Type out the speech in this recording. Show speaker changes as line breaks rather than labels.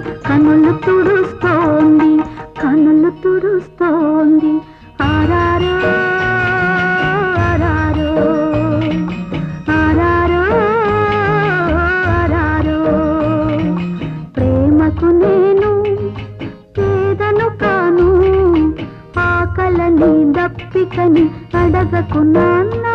కనులు తుడుస్తోంది కనులు తుడుస్తోంది. ఆరారో ఆరారో ఆరారో ఆరారో. ప్రేమకు నేను పేదను కాను ఆకలని దప్పికని అడగకున్నాను